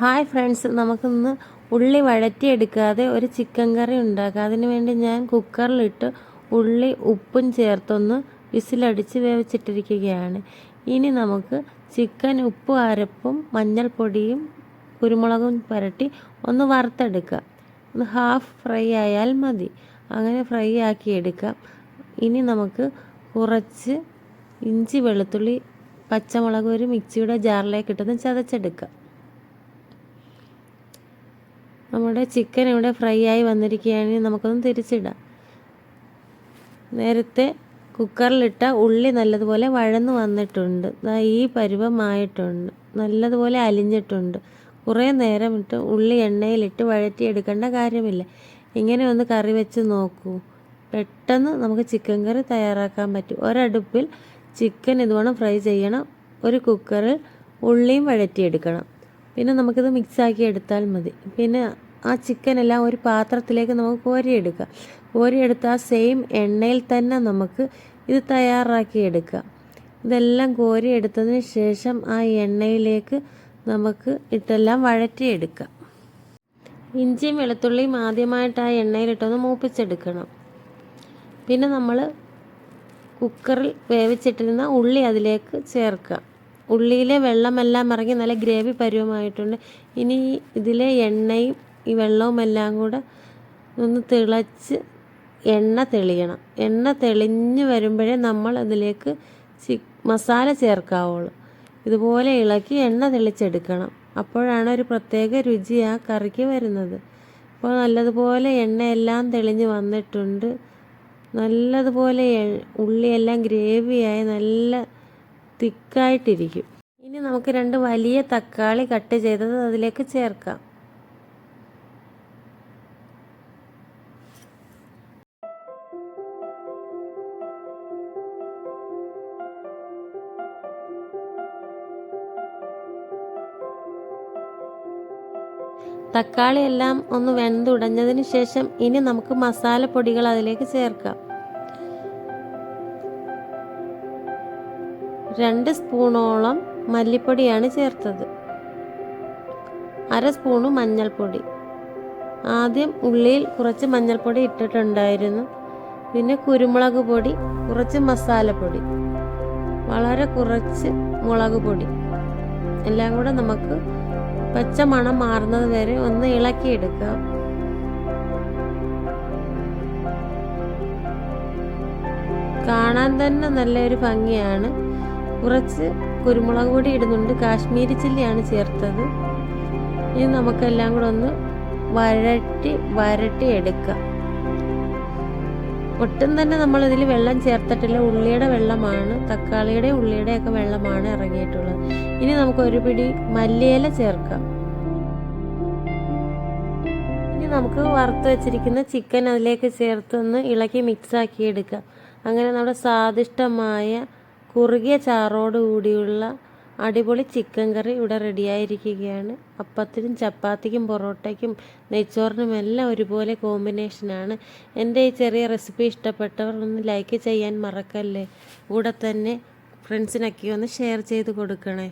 Hi friends നമുക്കിന്ന് ഉള്ളി വഴറ്റിയെടുക്കാതെ ഒരു ചിക്കൻ കറി ഉണ്ടാക്കാം. അതിന് വേണ്ടി ഞാൻ കുക്കറിലിട്ട് ഉള്ളി ഉപ്പും ചേർത്തൊന്ന് വിസിലടിച്ച് വേവിച്ചിട്ടിരിക്കുകയാണ്. ഇനി നമുക്ക് ചിക്കൻ ഉപ്പും അരപ്പും മഞ്ഞൾപ്പൊടിയും കുരുമുളകും പുരട്ടി ഒന്ന് വറുത്തെടുക്കാം. ഒന്ന് ഹാഫ് ഫ്രൈ ആയാൽ മതി. അങ്ങനെ ഫ്രൈ ആക്കിയെടുക്കാം ഇനി നമുക്ക് കുറച്ച് ഇഞ്ചി വെളുത്തുള്ളി പച്ചമുളക് ഒരു മിക്സിയുടെ ജാറിലേക്ക് ഇട്ടൊന്ന് ചതച്ചെടുക്കാം. നമ്മുടെ ചിക്കൻ ഇവിടെ ഫ്രൈ ആയി വന്നിരിക്കുകയാണെങ്കിൽ നമുക്കൊന്ന് തിരിച്ചിടാം. നേരത്തെ കുക്കറിലിട്ട ഉള്ളി നല്ലതുപോലെ വഴന്ന് വന്നിട്ടുണ്ട്. ഈ പരുവമായിട്ടുണ്ട്. നല്ലതുപോലെ അലിഞ്ഞിട്ടുണ്ട്. കുറേ നേരം ഇട്ട് ഉള്ളി എണ്ണയിലിട്ട് വഴറ്റിയെടുക്കേണ്ട കാര്യമില്ല. ഇങ്ങനെ ഒന്ന് കറി വെച്ച് നോക്കൂ. പെട്ടെന്ന് നമുക്ക് ചിക്കൻ കറി തയ്യാറാക്കാൻ പറ്റും. ഒരടുപ്പിൽ ചിക്കൻ ഇതുവേണം ഫ്രൈ ചെയ്യണം. ഒരു കുക്കറിൽ ഉള്ളിയും വഴറ്റിയെടുക്കണം. പിന്നെ നമുക്കിത് മിക്സാക്കി എടുത്താൽ മതി. പിന്നെ ആ ചിക്കനെല്ലാം ഒരു പാത്രത്തിലേക്ക് നമുക്ക് കോരിയെടുക്കാം കോരിയെടുത്ത് ആ സെയിം എണ്ണയിൽ തന്നെ നമുക്ക് ഇത് തയ്യാറാക്കി എടുക്കാം ഇതെല്ലാം കോരിയെടുത്തതിന് ശേഷം ആ എണ്ണയിലേക്ക് നമുക്ക് ഇട്ടെല്ലാം വഴറ്റിയെടുക്കാം ഇഞ്ചിയും വെളുത്തുള്ളിയും ആദ്യമായിട്ട് ആ എണ്ണയിലിട്ടൊന്ന് മൂപ്പിച്ചെടുക്കണം. പിന്നെ നമ്മൾ കുക്കറിൽ വേവിച്ചിട്ടിരുന്ന ഉള്ളി അതിലേക്ക് ചേർക്കുക. ഉള്ളിയിലെ വെള്ളമെല്ലാം ഇറങ്ങി നല്ല ഗ്രേവി പരുവമായിട്ടുണ്ട്. ഇനി ഇതിലെ എണ്ണയും ഈ വെള്ളവും എല്ലാം കൂടെ ഒന്ന് തിളച്ച് എണ്ണ തെളിയണം. എണ്ണ തെളിഞ്ഞ് വരുമ്പോഴേ നമ്മൾ അതിലേക്ക് ചി മസാല ചേർക്കാവുള്ളൂ. ഇതുപോലെ ഇളക്കി എണ്ണ തെളിച്ചെടുക്കണം. അപ്പോഴാണ് ഒരു പ്രത്യേക രുചി ആ കറിക്ക് വരുന്നത്. അപ്പോൾ നല്ലതുപോലെ എണ്ണയെല്ലാം തെളിഞ്ഞ് വന്നിട്ടുണ്ട്. നല്ലതുപോലെ ഉള്ളിയെല്ലാം ഗ്രേവിയായി നല്ല തിക്കായിട്ടിരിക്കും. ഇനി നമുക്ക് രണ്ട് വലിയ തക്കാളി കട്ട് ചെയ്തത് അതിലേക്ക് ചേർക്കാം. തക്കാളി എല്ലാം ഒന്ന് വെന്തുടഞ്ഞതിന് ശേഷം ഇനി നമുക്ക് മസാലപ്പൊടികൾ അതിലേക്ക് ചേർക്കാം. രണ്ട് സ്പൂണോളം മല്ലിപ്പൊടിയാണ് ചേർത്തത്. അര സ്പൂണ് മഞ്ഞൾപ്പൊടി. ആദ്യം ഉള്ളിയിൽ കുറച്ച് മഞ്ഞൾപ്പൊടി ഇട്ടിട്ടുണ്ടായിരുന്നു. പിന്നെ കുരുമുളക് പൊടി കുറച്ച് മസാലപ്പൊടി വളരെ കുറച്ച് മുളക് പൊടി. എല്ലാം കൂടെ നമുക്ക് പച്ച മണം മാറുന്നത് വരെ ഒന്ന് ഇളക്കിയെടുക്കുക. കാണാൻ തന്നെ നല്ലൊരു ഭംഗിയാണ്. കുറച്ച് കുരുമുളക് പൊടി ഇടുന്നുണ്ട്. കാശ്മീരി ചില്ലിയാണ് ചേർത്തത്. ഇനി നമുക്കെല്ലാം കൂടെ ഒന്ന് വരട്ടി വരട്ടി എടുക്കാം ഒട്ടും തന്നെ നമ്മൾ ഇതിൽ വെള്ളം ചേർത്തിട്ടില്ല. ഉള്ളിയുടെ വെള്ളമാണ് തക്കാളിയുടെ ഉള്ളിയുടെ ഒക്കെ വെള്ളമാണ് ഇറങ്ങിയിട്ടുള്ളത്. ഇനി നമുക്ക് ഒരു പിടി മല്ലിയില ചേർക്കാം. ഇനി നമുക്ക് വറുത്ത് വെച്ചിരിക്കുന്ന ചിക്കൻ അതിലേക്ക് ചേർത്തൊന്ന് ഇളക്കി മിക്സ് ആക്കി എടുക്കാം. അങ്ങനെ നമ്മുടെ സ്വാദിഷ്ടമായ കുറുകിയ ചാറോട് കൂടിയുള്ള അടിപൊളി ചിക്കൻ കറി ഇവിടെ റെഡിയായിരിക്കുകയാണ് അപ്പത്തിനും ചപ്പാത്തിക്കും പൊറോട്ടയ്ക്കും നെയ്ച്ചോറിനും എല്ലാം ഒരുപോലെ കോമ്പിനേഷനാണ് എന്റെ ഈ ചെറിയ റെസിപ്പി ഇഷ്ടപ്പെട്ടവർ ഒന്ന് ലൈക്ക് ചെയ്യാൻ മറക്കല്ലേ? കൂടെ തന്നെ ഫ്രണ്ട്സിനൊക്കെ ഒന്ന് ഷെയർ ചെയ്ത് കൊടുക്കണേ.